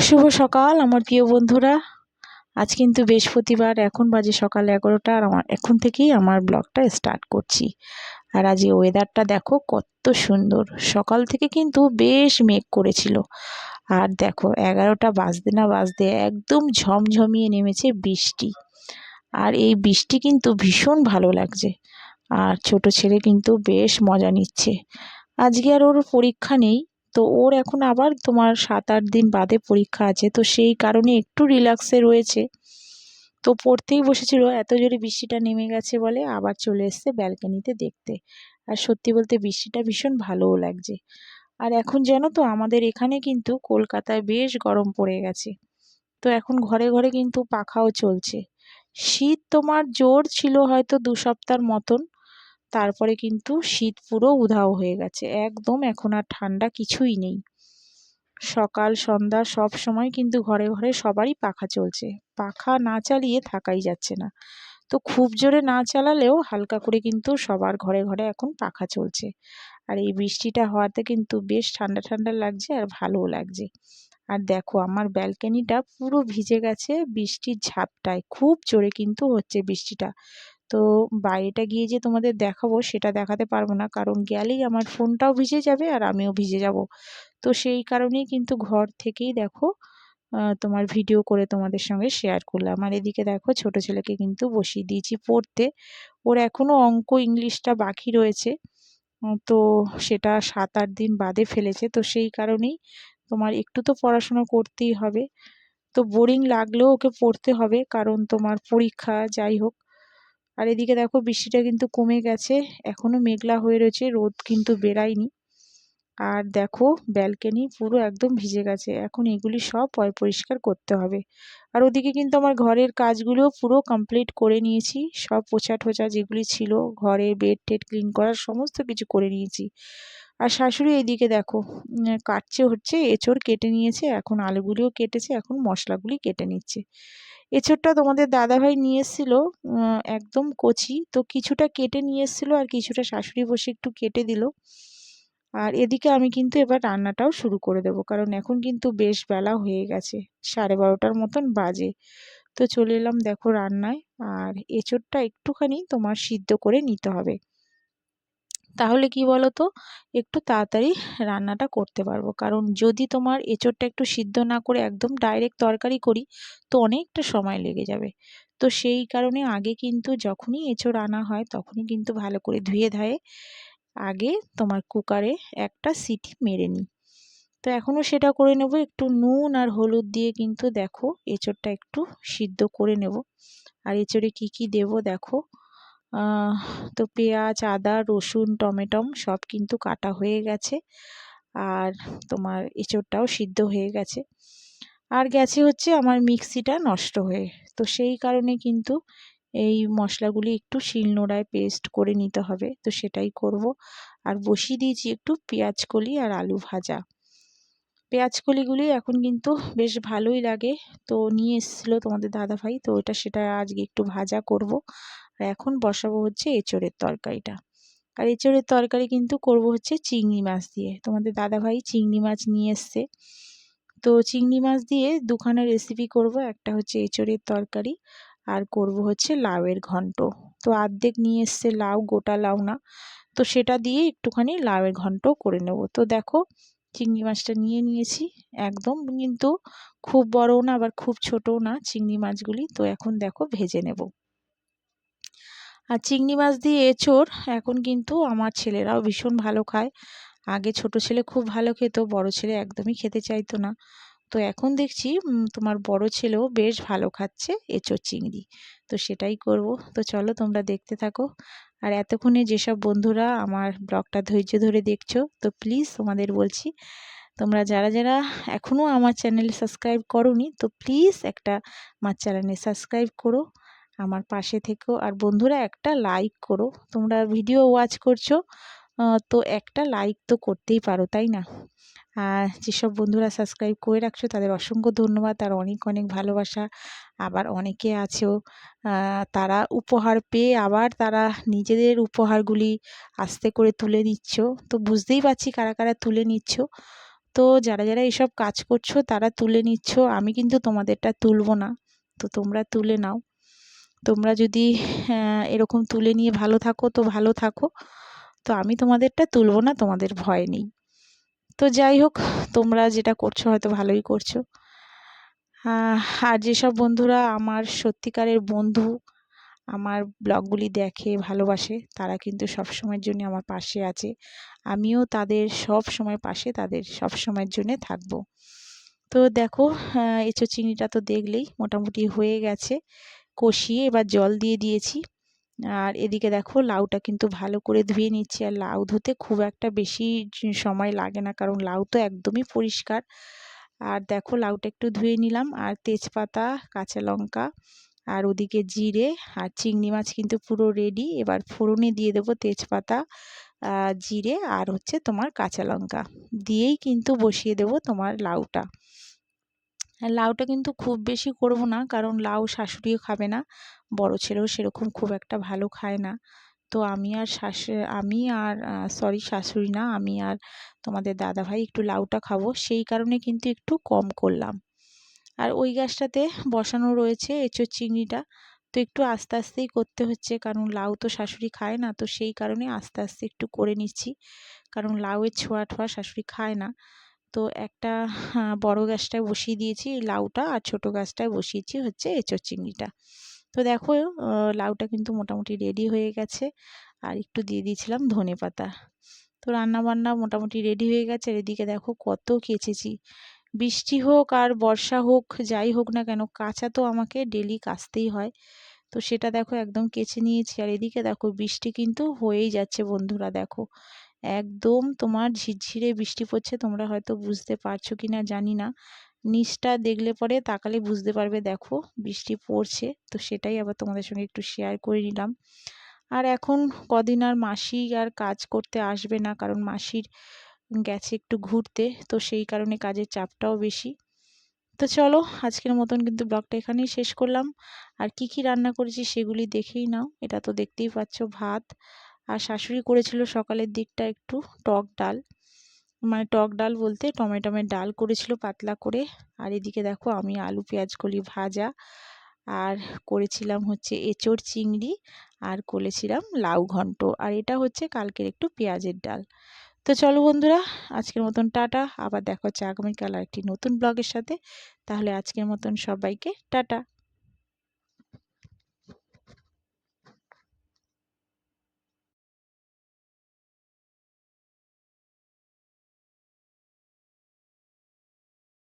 শুভ সকাল, আমার প্রিয় বন্ধুরা। আজ কিন্তু বৃহস্পতিবার, এখন বাজে সকাল এগারোটা, আর আমার এখন থেকেই আমার ব্লগটা স্টার্ট করছি। আর আজ এই ওয়েদারটা দেখো কত সুন্দর। সকাল থেকে কিন্তু বেশ মেঘ করেছিল। আর দেখো, এগারোটা বাজতে না বাজতে একদম ঝমঝমিয়ে নেমেছে বৃষ্টি। আর এই বৃষ্টি কিন্তু ভীষণ ভালো লাগছে। আর ছোট ছেলে কিন্তু বেশ মজা নিচ্ছে। আজকে আর ওর পরীক্ষা নেই। তো ওর এখন আবার তোমার সাত আট দিন বাদে পরীক্ষা আছে, তো সেই কারণে একটু রিল্যাক্সে রয়েছে। তো পড়তেই বসেছিল, এত জোরে বৃষ্টিটা নেমে গেছে বলে আবার চলে এসছে ব্যালকানিতে দেখতে। আর সত্যি বলতে বৃষ্টিটা ভীষণ ভালোও লাগছে। আর এখন জানো তো, আমাদের এখানে কিন্তু কলকাতায় বেশ গরম পড়ে গেছে। তো এখন ঘরে ঘরে কিন্তু পাখাও চলছে। শীত তোমার জোর ছিল হয়তো দু সপ্তাহর মতন তারপরে কিন্তু শীত পুরো উধাও হয়ে গেছে। একদম এখন আর ঠান্ডা কিছুই নেই। সকাল, সন্ধ্যা সব সময় কিন্তু ঘরে ঘরে সবারই পাখা চলছে। পাখা না চালিয়ে থাকাই যাচ্ছে না। তো খুব জোরে না চালালেও হালকা করে কিন্তু সবার ঘরে ঘরে এখন পাখা চলছে। আর এই বৃষ্টিটা হওয়াতে কিন্তু বেশ ঠান্ডা ঠান্ডা লাগছে আর ভালোও লাগছে। আর দেখো আমার ব্যালকানিটা পুরো ভিজে গেছে বৃষ্টির ঝাপটায়। খুব জোরে কিন্তু হচ্ছে বৃষ্টিটা। তো বাইরেটা গিয়ে যে তোমাদের দেখাবো, সেটা দেখাতে পারব না। কারণ গেলেই আমার ফোনটাও ভিজে যাবে আর আমিও ভিজে যাব। তো সেই কারণেই কিন্তু ঘর থেকেই দেখো তোমার ভিডিও করে তোমাদের সঙ্গে শেয়ার করলাম। আর এদিকে দেখো, ছোট ছেলেকে কিন্তু বসিয়ে দিয়েছি পড়তে। ওর এখনও অঙ্ক ইংলিশটা বাকি রয়েছে। তো সেটা সাত আট দিন বাদে ফেলেছে। তো সেই কারণেই তোমার একটু তো পড়াশোনা করতেই হবে। তো বোরিং লাগলেও ওকে পড়তে হবে। কারণ তোমার পরীক্ষা যাই হোক আর এদিকে দেখো বৃষ্টিটা কিন্তু কমে গেছে এখনও মেঘলা হয়ে রয়েছে, রোদ কিন্তু বেরায়নি আর দেখো ব্যালকানি পুরো একদম ভিজে গেছে, এখন এগুলি সব পয়, পরিষ্কার করতে হবে। আর ওদিকে কিন্তু আমার ঘরের কাজগুলো পুরো কমপ্লিট করে নিয়েছি, সব পোছা টোছা যেগুলি ছিল, ঘরে বেড টেড ক্লিন করার সমস্ত কিছু করে নিয়েছি। আর শাশুড়ি এদিকে দেখো কাটছে হচ্ছে, এঁচড় কেটে নিয়েছে, এখন আলুগুলিও কেটেছে, এখন মশলাগুলি কেটে নিচ্ছে। এঁচোড়টা তোমাদের দাদাভাই নিয়ে এসেছিল একদম কচি। তো কিছুটা কেটে নিয়ে এসেছিল আর কিছুটা শাশুড়ি বসে একটু কেটে দিল। আর এদিকে আমি কিন্তু এবার রান্নাটাও শুরু করে দেবো, কারণ এখন কিন্তু বেশ বেলা হয়ে গেছে, সাড়ে বারোটার মতন বাজে। তো চলে এলাম দেখো রান্নায়, আর এঁচোড়টা একটুখানি তোমার সিদ্ধ করে নিতে হবে। তাহলে কি বলো তো একটু তাড়াতাড়ি রান্নাটা করতে পারব। কারণ যদি তোমার এঁচোড়টা একটু সিদ্ধ না করে একদম ডাইরেক্ট তরকারি করি, তো অনেকটা সময় লেগে যাবে। তো সেই কারণে আগে কিন্তু যখনই এঁচোড় আনা হয়, তখনই কিন্তু ভালো করে ধুয়ে ধায়ে আগে তোমার কুকারে একটা সিটি মেরে নিই। তো এখনও সেটা করে নেব। একটু নুন আর হলুদ দিয়ে কিন্তু দেখো, এঁচোড়টা একটু সিদ্ধ করে নেব। আর এঁচোড়ে কি কি দেব দেখো। তো পেঁয়াজ, আদা, রসুন, টমেটম সব কিন্তু কাটা হয়ে গেছে। আর তোমার এঁচোড়টাও সিদ্ধ হয়ে গেছে। আর গেছে হচ্ছে আমার মিক্সিটা নষ্ট হয়ে। তো সেই কারণে কিন্তু এই মশলাগুলি একটু শিলনোড়ায় পেস্ট করে নিতে হবে। তো সেটাই করব। আর বসিয়ে দিয়েছি একটু পেঁয়াজ কলি আর আলু ভাজা। পেঁয়াজ কলিগুলি এখন কিন্তু বেশ ভালোই লাগে। তো নিয়ে এসেছিল তোমাদের দাদাভাই। তো ওইটা সেটা আজকে একটু ভাজা করব। আর এখন বসাবো হচ্ছে এঁচড়ের তরকারিটা। আর এঁচড়ের তরকারি কিন্তু করব হচ্ছে চিংড়ি মাছ দিয়ে। তোমাদের দাদাভাই চিংড়ি মাছ নিয়ে এসছে। তো চিংড়ি মাছ দিয়ে দুখানা রেসিপি করব। একটা হচ্ছে এঁচড়ের তরকারি আর করব হচ্ছে লাউয়ের ঘন্ট। তো আর্ধেক নিয়ে এসছে লাউ, গোটা লাউ না। তো সেটা দিয়ে একটুখানি লাউয়ের ঘন্ট করে নেব। তো দেখো চিংড়ি মাছটা নিয়ে নিয়েছি। একদম কিন্তু খুব বড়ও না, আবার খুব ছোটও না চিংড়ি মাছগুলি। তো এখন দেখো ভেজে নেব। আর চিংড়ি মাছ দিয়ে এঁচোড় এখন কিন্তু আমার ছেলেরাও ভীষণ ভালো খায়। আগে ছোট ছেলে খুব ভালো খেত, বড় ছেলে একদমই খেতে চাইতো না। তো এখন দেখছি তোমার বড় ছেলেও বেশ ভালো খাচ্ছে এঁচোড়, চিংড়ি। তো সেটাই করব। তো চলো তোমরা দেখতে থাকো। আর এতক্ষণে যেসব বন্ধুরা আমার ব্লগটা ধৈর্য ধরে দেখছ, তো প্লিজ তোমাদের বলছি, তোমরা যারা যারা এখনও আমার চ্যানেল সাবস্ক্রাইব করোনি, তো প্লিজ একটা আমার চ্যানেলে সাবস্ক্রাইব করো। আমার পাশে থেকেও। আর বন্ধুরা, একটা লাইক করো। তোমরা ভিডিও ওয়াচ করছ তো একটা লাইক তো করতেই পারো, তাই না? আর যেসব বন্ধুরা সাবস্ক্রাইব করে রাখছো, তাদের অসংখ্য ধন্যবাদ। আর অনেক অনেক ভালোবাসা আবার অনেকে আছেও তারা উপহার পেয়ে আবার তারা নিজেদের উপহারগুলি আস্তে করে তুলে নিচ্ছ। তো বুঝতেই পারছি কারা কারা তুলে নিচ্ছ। তো যারা যারা এইসব কাজ করছ, তারা তুলে নিচ্ছ। আমি কিন্তু তোমাদেরটা তুলবো না। তো তোমরা তুলে নাও। তোমরা যদি এরকম তুলে নিয়ে ভালো থাকো, তো ভালো থাকো। তো আমি তোমাদেরটা তুলবো না, তোমাদের ভয় নেই। তো যাই হোক, তোমরা যেটা করছ হয়তো ভালোই করছ। আর যেসব বন্ধুরা আমার সত্যিকারের বন্ধু, আমার ব্লগগুলি দেখে, ভালোবাসে, তারা কিন্তু সব সময়ের জন্য আমার পাশে আছে। আমিও তাদের সব সময় পাশে, তাদের সব সময়ের জন্যে থাকব। তো দেখো এঁচো চিনিটা তো দেখলেই মোটামুটি হয়ে গেছে। কষিয়ে এবার জল দিয়ে দিয়েছি। আর এদিকে দেখো লাউটা কিন্তু ভালো করে ধুয়ে নিচ্ছি। আর লাউ ধুতে খুব একটা বেশি সময় লাগে না, কারণ লাউ তো একদমই পরিষ্কার। আর দেখো লাউটা একটু ধুয়ে নিলাম। আর তেজপাতা, কাঁচা লঙ্কা আর ওদিকে জিরে আর চিংড়ি মাছ কিন্তু পুরো রেডি এবার ফোড়নে দিয়ে দেবো তেজপাতা জিরে আর হচ্ছে তোমার কাঁচা লঙ্কা। দিয়েই কিন্তু বসিয়ে দেবো তোমার লাউটা। লাউটা কিন্তু খুব বেশি করব না। কারণ লাউ শাশুড়িও খাবে না, বড় ছেলেও সেরকম খুব একটা ভালো খায় না। তো আমি আর শাশু আমি আর সরি শাশুড়ি না, আমি আর তোমাদের দাদাভাই একটু লাউটা খাব। সেই কারণে কিন্তু একটু কম করলাম। আর ওই গাছটাতে বসানো রয়েছে এঁচোর চিংড়িটা। তো একটু আস্তে আস্তেই করতে হচ্ছে, কারণ লাউ তো শাশুড়ি খায় না। তো সেই কারণে আস্তে আস্তে একটু করে নিচ্ছি। কারণ লাউয়ের ছোঁয়া ঠোয়া শাশুড়ি খায় না। তো একটা বড় গাছটায় বসিয়ে দিয়েছি লাউটা আর ছোট গাছটায় বসিয়েছি হচ্ছে এঁচোর চিংড়িটা। তো দেখো লাউটা কিন্তু মোটামুটি রেডি হয়ে গেছে আর একটু দিয়ে দিয়েছিলাম ধনে পাতা। তো রান্না বান্না মোটামুটি রেডি হয়ে গেছে। আর এদিকে দেখো কত কেচেছি। বৃষ্টি হোক আর বর্ষা হোক, যাই হোক না কেন, কাঁচা তো আমাকে ডেলি কাচতেই হয়। তো সেটা দেখো একদম কেচে নিয়েছি। আর এদিকে দেখো বৃষ্টি কিন্তু হয়েই যাচ্ছে বন্ধুরা, দেখো। একদম তোমার ঝিরঝিরে বৃষ্টি পড়ছে, তোমরা হয়তো বুঝতে পারছ কি না জানি না। নিচটা দেখলে পরে তাকালে বুঝতে পারবে, দেখো বৃষ্টি পড়ছে। তো সেটাই আবার তোমাদের সঙ্গে একটু শেয়ার করে নিলাম। আর এখন কদিন আর মাসি আর কাজ করতে আসবে না, কারণ মাসির গেছে একটু ঘুরতে, তো সেই কারণে কাজের চাপটাও বেশি। তো চলো আজকের মতন কিন্তু ব্লগটা এখানেই শেষ করলাম। আর কি কি রান্না করেছি সেগুলি দেখেই নাও, এটা তো দেখতেই পাচ্ছ ভাত। আর শাশুড়ি করেছিল সকালের দিকটা একটু টক ডাল। মানে টক ডাল বলতে টমেটোমের ডাল করেছিল পাতলা করে। আর এদিকে দেখো আমি আলু, পেঁয়াজ, কলি ভাজা। আর করেছিলাম হচ্ছে এঁচড় চিংড়ি আর করেছিলাম লাউ ঘন্ট। আর এটা হচ্ছে কালকের একটু পেঁয়াজের ডাল। তো চলো বন্ধুরা, আজকের মতন টাটা। আবার দেখা হচ্ছে আগামীকাল আর একটি নতুন ব্লগের সাথে। তাহলে আজকের মতন সবাইকে টাটা।